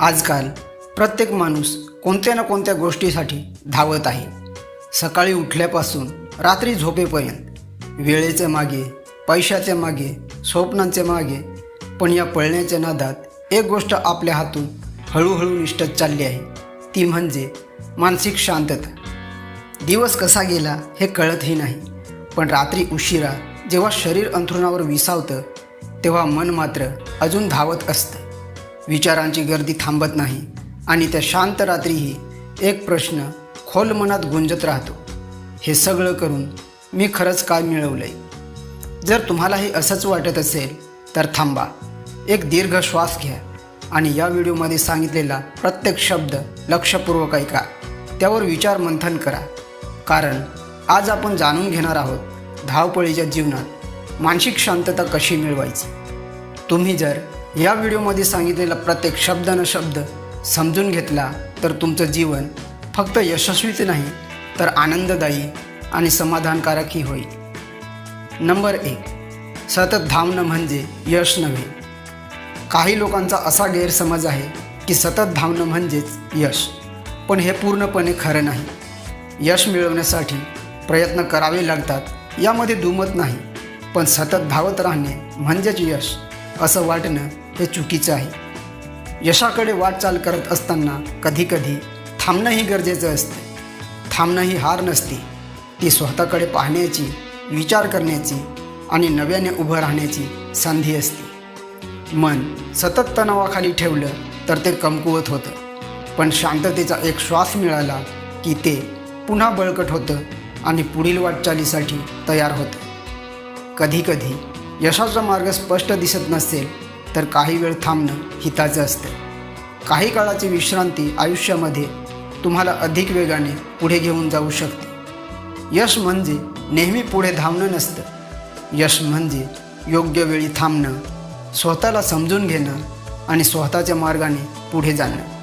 आजकाल प्रत्येक माणूस कोणत्या ना कोणत्या गोष्टीसाठी धावत आहे. सकाळी उठल्यापासून रात्री झोपेपर्यंत वेळेच्या मागे पैशाच्या मागे स्वप्नांच्या मागे पण या पळण्याच्या नादात एक गोष्ट आपल्या हातून हळूहळू निष्ठत चालली आहे. ती म्हणजे मानसिक शांतता. दिवस कसा गेला हे कळतही नाही पण रात्री उशिरा जेव्हा शरीर अंथरुणावर विसावतं तेव्हा मन मात्र अजून धावत असतं. विचारांची गर्दी थांबत नाही आणि त्या शांत रात्रीही एक प्रश्न खोल मनात गुंजत राहतो. हे सगळं करून मी खरंच काय मिळवलं आहे जर तुम्हालाही असंच वाटत असेल तर थांबा. एक दीर्घ श्वास घ्या आणि या व्हिडिओमध्ये सांगितलेला प्रत्येक शब्द लक्षपूर्वक ऐका. त्यावर विचार मंथन करा. कारण आज आपण जाणून घेणार आहोत धावपळीच्या जीवनात मानसिक शांतता कशी मिळवायची? तुम्ही जर या व्हिडिओमध्ये सांगितलेला प्रत्येक शब्द न शब्द समजून घेतला तर तुमचं जीवन फक्त यशस्वीच नाही तर आनंददायी आणि समाधानकारकही होईल. नंबर एक सतत धावणं म्हणजे यश नव्हे. काही लोकांचा असा गैरसमज आहे की सतत धावणं म्हणजेच यश पण हे पूर्णपणे खरं नाही. यश मिळवण्यासाठी प्रयत्न करावे लागतात यामध्ये दुमत नाही पण सतत धावत राहणे म्हणजेच यश असं वाटणं हे चुकीचं आहे. यशाकडे वाटचाल करत असताना कधीकधी थांबणंही गरजेचं असते. थांबणं ही हार नसते. ती स्वतःकडे पाहण्याची विचार करण्याची आणि नव्याने उभं राहण्याची संधी असते. मन सतत तणावाखाली ठेवलं तर ते कमकुवत होतं. पण शांततेचा एक श्वास मिळाला की ते पुन्हा बळकट होतं आणि पुढील वाटचालीसाठी तयार होतं. कधीकधी यशाचा मार्ग स्पष्ट दिसत नसेल तर काही वेळ थांबणं हिताचं असतं. काही काळाची विश्रांती आयुष्यामध्ये तुम्हाला अधिक वेगाने पुढे घेऊन जाऊ शकते. यश म्हणजे नेहमी पुढे धावणं नसतं. यश म्हणजे योग्य वेळी थांबणं स्वतःला समजून घेणं आणि स्वतःच्या मार्गाने पुढे जाणं.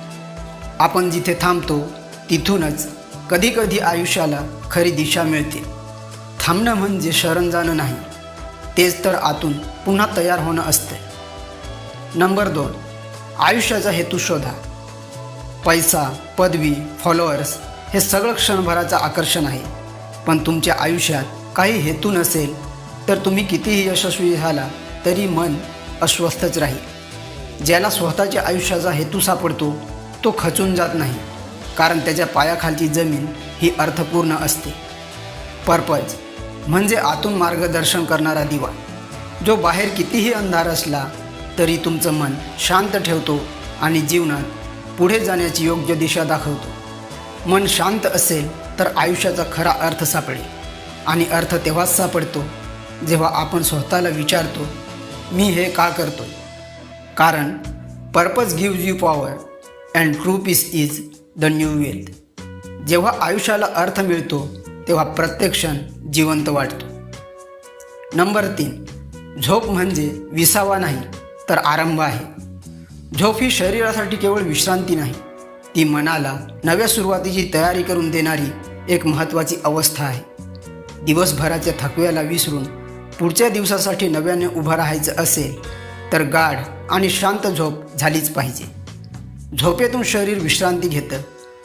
आपण जिथे थांबतो तिथूनच कधीकधी आयुष्याला खरी दिशा मिळते. थांबणं म्हणजे शरण जाणं नाही. तेच तर आतून पुन्हा तयार होणं असतं. नंबर दोन आयुष्याचा हेतू शोधा. पैसा पदवी फॉलोअर्स हे सगळं क्षणभराचं आकर्षण आहे. पण तुमच्या आयुष्यात काही हेतू नसेल तर तुम्ही कितीही यशस्वी झाला तरी मन अस्वस्थच राहील. ज्याला स्वतःच्या आयुष्याचा हेतू सापडतो तो खचून जात नाही. कारण त्याच्या पायाखालची जमीन ही अर्थपूर्ण असते. पर्पज म्हणजे आतून मार्गदर्शन करणारा दिवा. जो बाहेर कितीही अंधार असला तरी तुमचं मन शांत ठेवतो आणि जीवनात पुढे जाण्याची योग्य दिशा दाखवतो. मन शांत असेल तर आयुष्याचा खरा अर्थ सापडेल. आणि अर्थ तेव्हाच सापडतो जेव्हा आपण स्वतःला विचारतो मी हे का करतो कारण purpose gives you power and true peace is the new wealth. जेव्हा आयुष्याला अर्थ मिळतो तेव्हा प्रत्येक क्षण जिवंत वाटतो. नंबर तीन झोप म्हणजे विसावा नाही तर आरंभ आहे. झोप ही शरीरासाठी केवळ विश्रांती नाही ती मनाला नव्या सुरुवातीची तयारी करून देणारी एक महत्त्वाची अवस्था आहे. दिवसभराच्या थकव्याला विसरून पुढच्या दिवसासाठी नव्याने उभं राहायचं असेल तर गाढ आणि शांत झोप झालीच पाहिजे. झोपेतून शरीर विश्रांती घेतं.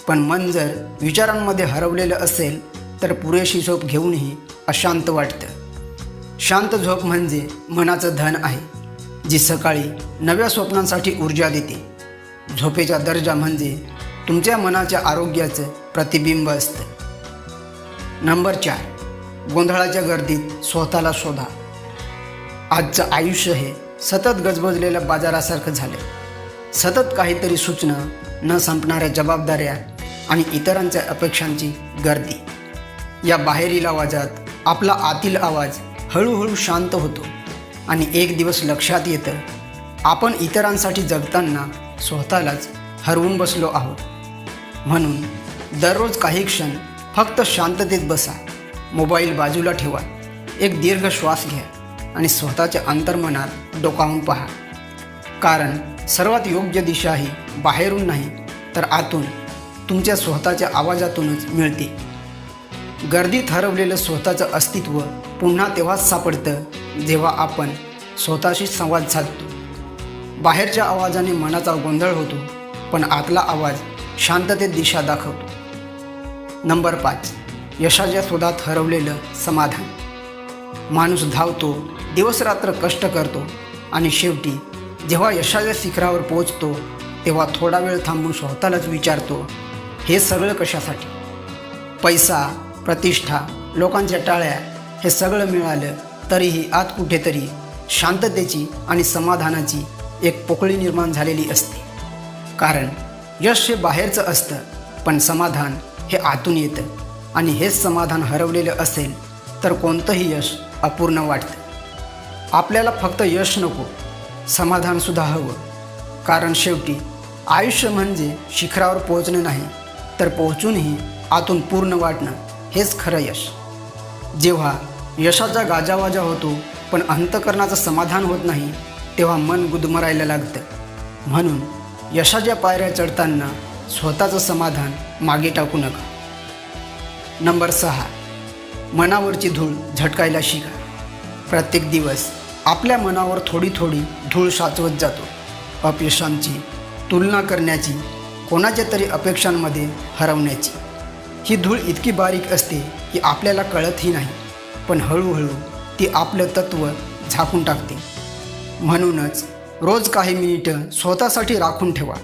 पण मन जर विचारांमध्ये हरवलेलं असेल तर पुरेशी झोप घेऊनही अशांत वाटतं. शांत झोप म्हणजे मनाचं धन आहे जी सकाळी नव्या स्वप्नांसाठी ऊर्जा देते. झोपेचा दर्जा म्हणजे तुमच्या मनाच्या आरोग्याचं प्रतिबिंब असतं. नंबर चार गोंधळाच्या गर्दीत स्वतःला शोधा. आजचं आयुष्य हे सतत गजबजलेल्या बाजारासारखं झालं सतत काहीतरी सूचना न संपणाऱ्या जबाबदाऱ्या आणि इतरांच्या अपेक्षांची गर्दी. या बाहेरील आवाजात आपला आतील आवाज हळूहळू शांत होतो आणि एक दिवस लक्षात येतं आपण इतरांसाठी जगताना स्वतःलाच हरवून बसलो आहोत. म्हणून दररोज काही क्षण फक्त शांततेत बसा मोबाईल बाजूला ठेवा एक दीर्घ श्वास घ्या आणि स्वतःच्या अंतर्मनात डोकावून पहा. कारण सर्वात योग्य दिशा ही बाहेरून नाही तर आतून तुमच्या स्वतःच्या आवाजातूनच मिळते. गर्दीत हरवलेलं स्वतःचं अस्तित्व पुन्हा तेव्हाच सापडतं जेव्हा आपण स्वतःशी संवाद साधतो. बाहेरच्या आवाजाने मनाचा गोंधळ होतो पण आतला आवाज शांततेत दिशा दाखवतो. नंबर पाच यशाच्या शोधात हरवलेलं समाधान. माणूस धावतो दिवसरात्र कष्ट करतो आणि शेवटी जेव्हा यशाच्या शिखरावर पोहोचतो तेव्हा थोडा वेळ थांबून स्वतःलाच विचारतो हे सगळं कशासाठी? पैसा प्रतिष्ठा लोकांच्या टाळ्या हे सगळं मिळालं तरीही आत कुठेतरी शांततेची आणि समाधानाची एक पोकळी निर्माण झालेली असते. कारण यश हे बाहेरचं असतं पण समाधान हे आतून येतं. आणि हेच समाधान हरवलेलं असेल तर कोणतंही यश अपूर्ण वाटतं. आपल्याला फक्त यश नको समाधानसुद्धा हवं. कारण शेवटी आयुष्य म्हणजे शिखरावर पोहोचणं नाही तर पोहोचूनही आतून पूर्ण वाटणं हेच खरं यश. जेव्हा यशाचा गाजावाजा होतो पण अंतकरणाचं समाधान होत नाही तेव्हा मन गुदमरायला लागतं. म्हणून यशाच्या पायऱ्या चढताना स्वतःचं समाधान मागे टाकू नका. नंबर सहा. मनावरची धूळ झटकायला शिका. प्रत्येक दिवस आपल्या मनावर थोडी थोडी धूळ साचवत जातो. अपयशांची तुलना करण्याची कोणाच्या तरी अपेक्षांमध्ये हरवण्याची. ही धूळ इतकी बारीक असते की आपल्याला कळतही नाही पण हळूहळू ती आपलं तत्त्व झाकून टाकते. म्हणूनच रोज काही मिनिटं स्वतःसाठी राखून ठेवा.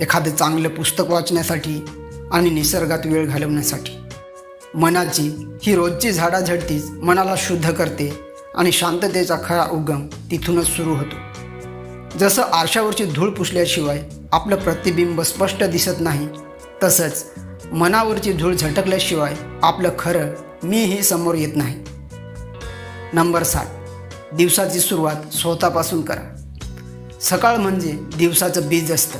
एखादं चांगलं पुस्तक वाचण्यासाठी आणि निसर्गात वेळ घालवण्यासाठी. मनाची ही रोजची झाडाझडतीच मनाला शुद्ध करते आणि शांततेचा खरा उगम तिथूनच सुरू होतो. जसं आरशावरची धूळ पुसल्याशिवाय आपलं प्रतिबिंब स्पष्ट दिसत नाही तसंच मनावरची धूळ झटकल्याशिवाय आपलं खरं मीही समोर येत नाही. नंबर सात. दिवसाची सुरुवात स्वतःपासून करा. सकाळ म्हणजे दिवसाचं बीज असतं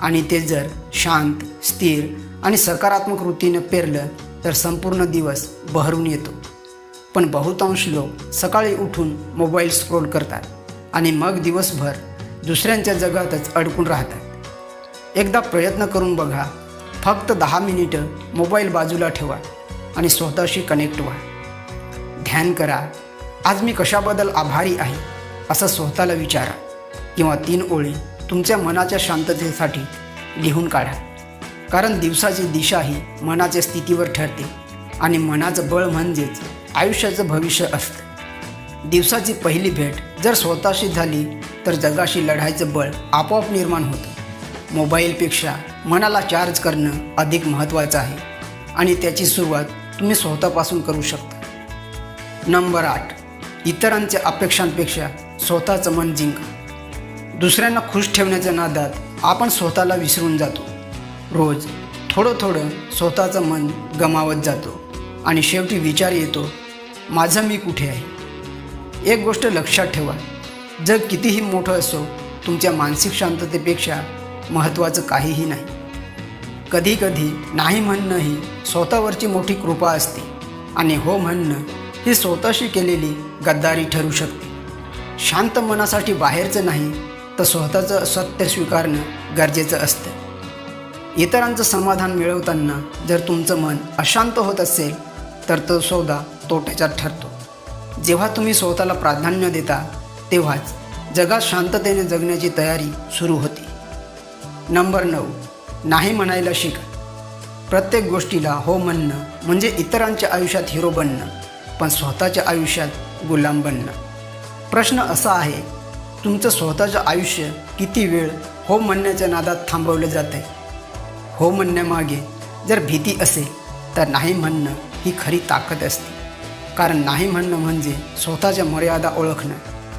आणि ते जर शांत स्थिर आणि सकारात्मक वृत्तीनं पेरलं तर संपूर्ण दिवस बहरून येतो. पण बहुतांश लोक सकाळी उठून मोबाईल स्क्रोल करतात आणि मग दिवसभर दुसऱ्यांच्या जगातच अडकून राहतात. एकदा प्रयत्न करून बघा फक्त दहा मिनिटं मोबाईल बाजूला ठेवा आणि स्वतःशी कनेक्ट व्हा. ध्यान करा आज मी कशाबद्दल आभारी आहे असं स्वतःला विचारा किंवा तीन ओळी तुमच्या मनाच्या शांततेसाठी लिहून काढा. कारण दिवसाची दिशा ही मनाच्या स्थितीवर ठरते आणि मनाचं बळ म्हणजेच आयुष्याचं भविष्य असतं. दिवसाची पहिली भेट जर स्वतःशी झाली तर जगाशी लढायचं बळ आपोआप निर्माण होतं. मोबाईलपेक्षा मनाला चार्ज करणं अधिक महत्त्वाचं आहे आणि त्याची सुरुवात तुम्ही स्वतःपासून करू शकता. नंबर आठ इतरांच्या अपेक्षांपेक्षा स्वतःचं मन जिंका. दुसऱ्यांना खुश ठेवण्याच्या नादात आपण स्वतःला विसरून जातो. रोज थोडं थोडं स्वतःचं मन गमावत जातो आणि शेवटी विचार येतो माझं मी कुठे आहे? एक गोष्ट लक्षात ठेवा. जग कितीही मोठं असो तुमच्या मानसिक शांततेपेक्षा महत्त्वाचं काहीही नाही. कधीकधी नाही म्हणणं ही स्वतःवरची मोठी कृपा असते. आणि हो म्हणणं ही स्वतःशी केलेली गद्दारी ठरू शकते. शांत मनासाठी बाहेरचं नाही तर स्वतःचं सत्य स्वीकारणं गरजेचं असतं. इतरांचं समाधान मिळवताना जर तुमचं मन अशांत होत असेल तर तो सौदा तोट्याचा ठरतो. जेव्हा तुम्ही स्वतःला प्राधान्य देता तेव्हाच जगात शांततेने जगण्याची तयारी सुरू होते. नंबर नऊ नाही म्हणायला शिका. प्रत्येक गोष्टीला हो म्हणणं म्हणजे इतरांच्या आयुष्यात हिरो बनणं पण स्वतःच्या आयुष्यात गुलाम बनणं. प्रश्न असा आहे तुमचं स्वतःचं आयुष्य किती वेळ हो म्हणण्याच्या नादात थांबवलं जातं आहे हो म्हणण्यामागे जर भीती असेल तर नाही म्हणणं ही खरी ताकद असते. कारण नाही म्हणणं म्हणजे स्वतःच्या मर्यादा ओळखणं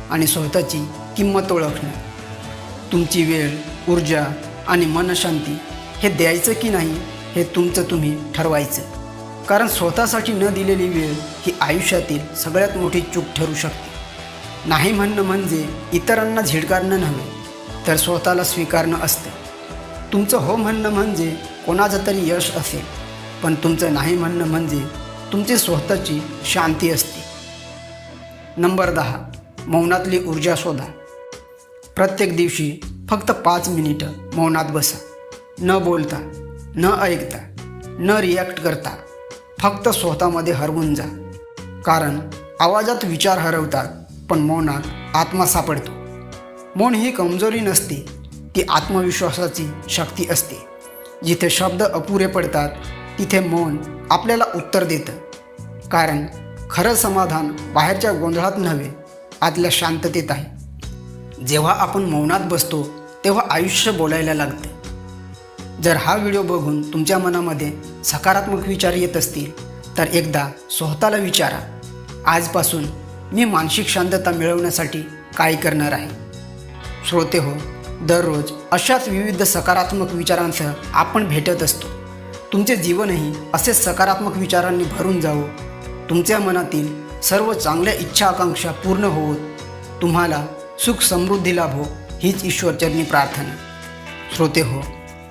आणि स्वतःची किंमत ओळखणं. तुमची वेळ ऊर्जा आणि मनशांती हे द्यायचं की नाही हे तुमचं तुम्ही ठरवायचं. कारण स्वतःसाठी न दिलेली वेळ ही आयुष्यातील सगळ्यात मोठी चूक ठरू शकते. नाही म्हणणं म्हणजे इतरांना झिडकारणं नव्हे तर स्वतःला स्वीकारणं असतं. तुमचं हो म्हणणं म्हणजे कोणाचं तरी यश असेल. पण तुमचं नाही म्हणणं म्हणजे तुमची स्वतःची शांती असते. नंबर दहा मौनातली ऊर्जा शोधा. प्रत्येक दिवशी फक्त पाच मिनिटं मौनात बसा. न बोलता न ऐकता न रिॲक्ट करता. फक्त स्वतःमध्ये हरवून जा. कारण आवाजात विचार हरवतात पण मौनात आत्मा सापडतो. मौन ही कमजोरी नसते ती आत्मविश्वासाची शक्ती असते. जिथे शब्द अपुरे पडतात तिथे मौन आपल्याला उत्तर देतं. कारण खरं समाधान बाहेरच्या गोंधळात नव्हे आतल्या शांततेत आहे. जेव्हा आपण मौनात बसतो तेव्हा आयुष्य बोलायला लागते. जर हा व्हिडिओ बघून तुमच्या मनामध्ये सकारात्मक विचार येत असतील तर एकदा स्वतःला विचारा. आजपासून मी मानसिक शांतता मिळवण्यासाठी काय करणार आहे? श्रोते हो दररोज अशाच विविध सकारात्मक विचारांसह आपण भेटत असतो. तुमचे जीवनही असे सकारात्मक विचारांनी भरून जावो. तुमच्या मनातील सर्व चांगल्या इच्छा आकांक्षा पूर्ण होत तुम्हाला सुख समृद्धी लाभो हीच ईश्वरचरणी प्रार्थना. श्रोते हो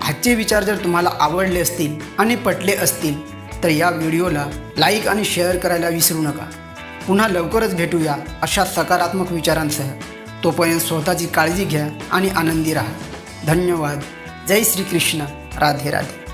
आजचे विचार जर तुम्हाला आवडले असतील आणि पटले असतील तर या व्हिडिओला लाईक आणि शेअर करायला विसरू नका. पुन्हा लवकरच भेटूया अशा सकारात्मक विचारांसह. तोपर्यंत स्वतःची काळजी घ्या आणि आनंदी राहा. धन्यवाद. जय श्रीकृष्ण. राधे राधे.